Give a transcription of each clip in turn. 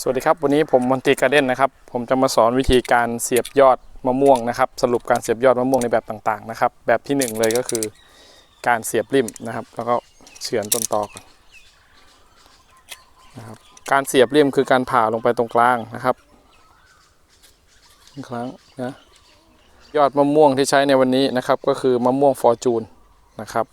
สวัสดีครับ วันนี้ผมมอนตีการเด้นนะครับ ผมจะมาสอนวิธีการเสียบยอดมะม่วงนะครับ สรุปการเสียบยอดมะม่วงในแบบต่างๆนะครับ แบบที่หนึ่งเลยก็คือการเสียบริมนะครับ แล้วก็เฉือนต้นตอก่อนนะครับ การเสียบริมคือการผ่าลงไปตรงกลางนะครับครั้งนะยอดมะม่วงที่ใช้ในวันนี้นะครับ ก็คือมะม่วงฟอร์จูนนะครับ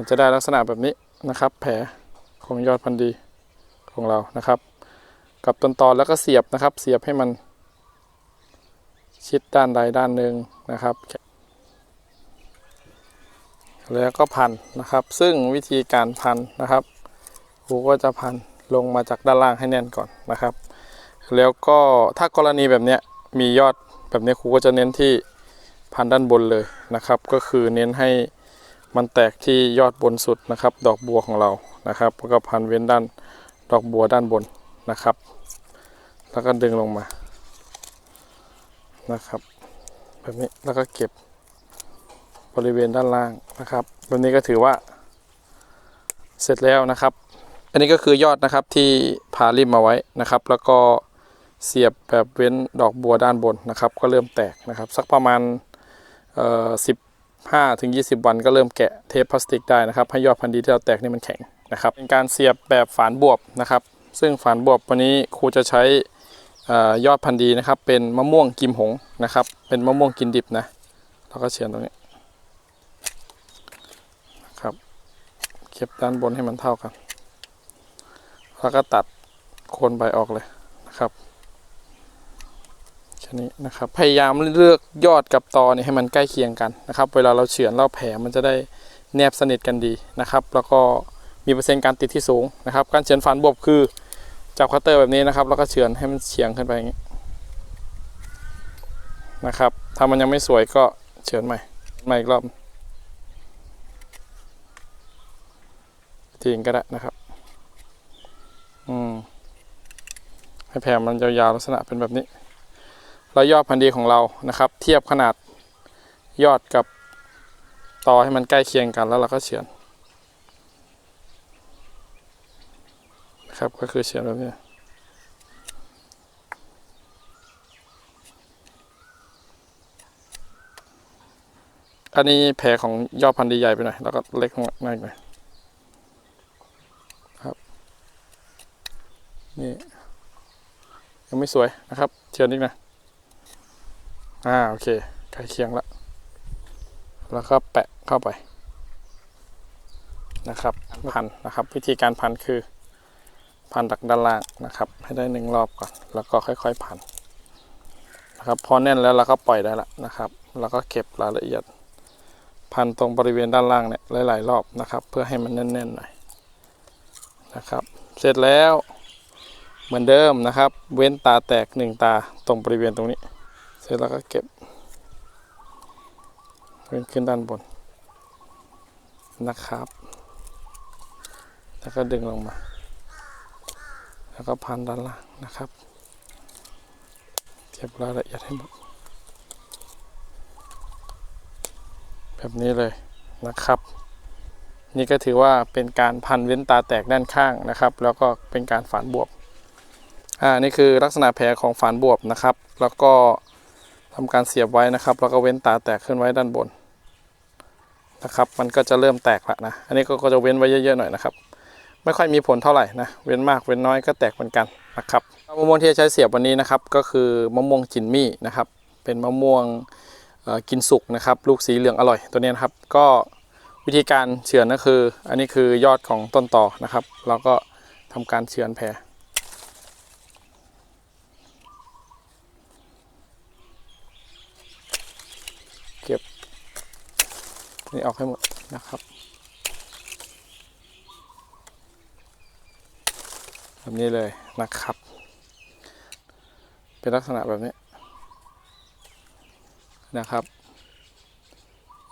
มันจะได้ลักษณะแบบนี้นะครับ แผลของยอดพันธุ์ดีของเรานะครับ กับต้นตอนแล้วก็เสียบนะครับ เสียบให้มัน ชิดด้านใดด้านหนึ่งนะครับ แล้วก็พันนะครับ ซึ่งวิธีการพันนะครับครูก็จะพันลงมาจากด้านล่างให้แน่นก่อนนะครับ แล้วก็ถ้ากรณีแบบเนี้ยมียอดแบบนี้ครูก็จะเน้นที่พันด้านบนเลยนะครับ ก็คือเน้นให้ มันแตกที่ยอดบนสุดนะครับ ดอกบัวของเรานะครับแล้วก็พันเว้นด้านดอกบัวด้านบนนะครับ แล้วก็ดึงลงมานะครับ แบบนี้แล้วก็เก็บบริเวณด้านล่างนะครับแบบนี้ก็ถือว่า เสร็จแล้วนะครับ อันนี้ก็คือยอดนะครับที่ผ่าริมมาไว้นะครับ แล้วก็เสียบแบบเว้นดอกบัวด้านบนนะครับ ก็เริ่มแตกนะครับ สักประมาณเอ่อสิบ 5ถึง20 วันก็เริ่มแกะเทปพลาสติกได้นะครับให้ยอดพันธุ์ดีที่เราแตกนี่มันแข็งนะครับเป็นการเสียบแบบฝานบวบนะครับ ซึ่งฝานบวบวันนี้ครูจะใช้ออยอดพันธุ์ดีนะครับเป็นมะม่วงกิมหงนะครับเป็นมะม่วงกินดิบนะแล้วก็เฉียนตรงนี้นะครับเก็บด้านบนให้มันเท่ากัน แล้วก็ตัดโคนใบออกเลยนะครับ แค่นี้นะครับ พยายามเลือกยอดกับตอเนี่ยให้มันใกล้เคียงกันนะครับ เวลาเราเฉือนเราแผลมันจะได้แนบสนิทกันดีนะครับ แล้วก็มีเปอร์เซ็นต์การติดที่สูงนะครับ การเฉือนฝันบวบคือจับคัตเตอร์แบบนี้นะครับ แล้วก็เฉือนให้มันเฉียงขึ้นไปอย่างนี้นะครับ ถ้ามันยังไม่สวยก็เฉือนใหม่ใหม่อีกรอบทีนึงก็ได้นะครับ อืมให้แผ่มันยาวๆลักษณะเป็นแบบนี้ แล้วยอดพันธุ์ดีของเรานะครับ เทียบขนาดยอดกับตอให้มันใกล้เคียงกันแล้วเราก็เฉือนนะครับก็คือเฉือนแบบนี้อันนี้แผลของยอดพันธุ์ดีใหญ่ไปหน่อยแล้วก็เล็กมากหน่อยครับนี่ยังไม่สวยนะครับเชิญอีกนะ อ่าโอเคใกล้เคียงแล้วแล้วก็แปะเข้าไปนะครับพันนะครับ วิธีการพันคือ พันจากด้านล่างนะครับ ให้ได้หนึ่งรอบก่อน แล้วก็ค่อยๆพันนะครับพอแน่นแล้วเราก็ปล่อยได้ละนะครับ แล้วก็เก็บรายละเอียด พันตรงบริเวณด้านล่างเนี่ยหลายๆรอบนะครับ เพื่อให้มันแน่นๆหน่อยนะครับ เสร็จแล้วเหมือนเดิมนะครับ เว้นตาแตกหนึ่งตาตรงบริเวณตรงนี้ ร็จแล้วก็เก็บเว้นขึ้นด้านบนนะครับ แล้วก็ดึงลงมา แล้วก็พันด้านล่างนะครับเก็บรายละเอียดให้หมดแบบนี้เลยนะครับ นี่ก็ถือว่าเป็นการพันเว้นตาแตกด้านข้างนะครับ แล้วก็เป็นการฝานบวบอ่านี่คือลักษณะแผลของฝานบวบนะครับ แล้วก็ ทำการเสียบไว้นะครับ แล้วก็เว้นตาแตกขึ้นไว้ด้านบนนะครับ มันก็จะเริ่มแตกละนะ อันนี้ก็จะเว้นไว้เยอะๆหน่อยนะครับ ไม่ค่อยมีผลเท่าไหร่นะ เว้นมากเว้นน้อยก็แตกเหมือนกันนะครับมะม่วงที่จะใช้เสียบวันนี้นะครับ ก็คือมะม่วงจินมี่นะครับ เป็นมะม่วงกินสุกนะครับ ลูกสีเหลืองอร่อยตัวนี้นะครับ ก็วิธีการเฉือนก็คือ อันนี้คือยอดของต้นต่อนะครับเราก็ทำการเฉือนแผล เก็บ นี่ออกให้หมดนะครับแบบนี้เลยนะครับ เป็นลักษณะแบบนี้นะครับ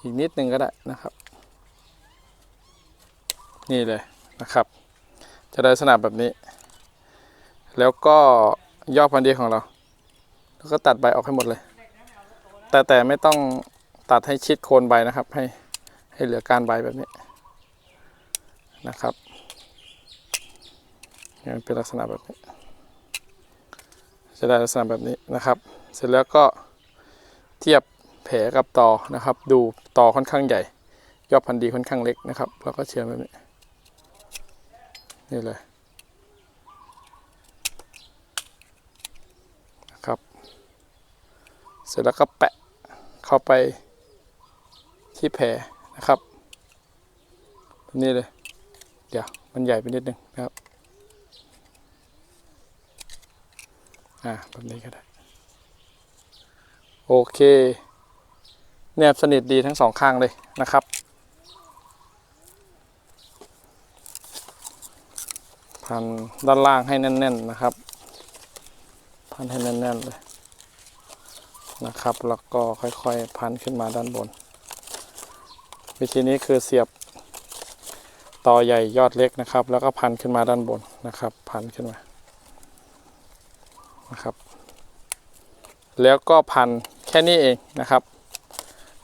อีกนิดนึงก็ได้นะครับ นี่เลยนะครับ จะได้ลักษณะแบบนี้ แล้วก็ยอดพันธุ์ดีของเรา แล้วก็ตัดใบออกให้หมดเลย แต่แต่ไม่ต้องตัดให้ชิดโคนใบนะครับให้ ให้เหลือการใบแบบนี้นะครับมันเป็นลักษณะแบบนี้ จะได้ลักษณะแบบนี้นะครับ เสร็จแล้วก็เทียบแผลกับต่อนะครับ ดูต่อค่อนข้างใหญ่ ยอดพันธุ์ดีค่อนข้างเล็กนะครับ แล้วก็เชื่อมแบบนี้ นี่เลยนะครับ เสร็จแล้วก็แปะเข้าไปที่แผล นะครับแบบนี้เลย เดี๋ยวมันใหญ่ไปนิดนึงนะครับ อ่าแบบนี้ก็ได้ โอเค แนบสนิทดีทั้งสองข้างเลยนะครับพันด้านล่างให้แน่น ๆนะครับ พันให้แน่น ๆ เลยนะครับ แล้วก็ค่อย ๆ พันขึ้นมาด้านบน วิธีนี้คือเสียบต่อใหญ่ยอดเล็กนะครับ แล้วก็พันขึ้นมาด้านบนนะครับ พันขึ้นมานะครับ แล้วก็พันแค่นี้เองนะครับ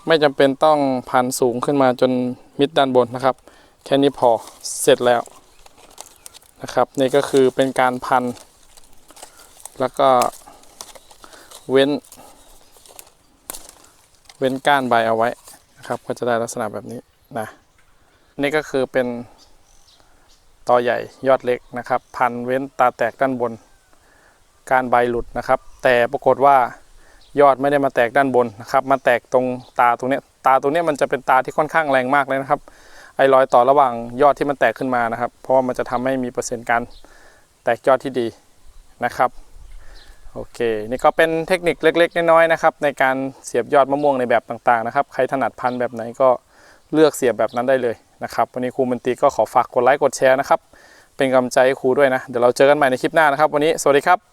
ไม่จำเป็นต้องพันสูงขึ้นมาจนมิดด้านบนนะครับ แค่นี้พอเสร็จแล้วนะครับ นี่ก็คือเป็นการพัน แล้วก็เว้น เว้นก้านใบเอาไว้ นะครับ ก็จะได้ลักษณะแบบนี้นะนี่ก็คือเป็นตอใหญ่ยอดเล็กนะครับ พันเว้นตาแตกด้านบน การใบหลุดนะครับ แต่ปรากฏว่ายอดไม่ได้มาแตกด้านบนนะครับมาแตกตรงตาตรงเนี้ยตาตรงเนี้ยมันจะเป็นตาที่ค่อนข้างแรงมากเลยนะครับ ไอ้รอยต่อระหว่างยอดที่มันแตกขึ้นมานะครับ เพราะว่ามันจะทำให้มีเปอร์เซ็นต์การแตกยอดที่ดีนะครับ โอเค นี่ก็เป็นเทคนิคเล็ก ๆ น้อยๆนะครับ ในการเสียบยอดมะม่วงในแบบต่างๆนะครับ ใครถนัดพันธุ์แบบไหนก็เลือกเสียบแบบนั้นได้เลยนะครับ วันนี้ครูมันตีก็ขอฝากกดไลค์กดแชร์นะครับ เป็นกำลังใจให้ครูด้วยนะ เดี๋ยวเราเจอกันใหม่ในคลิปหน้านะครับ วันนี้สวัสดีครับ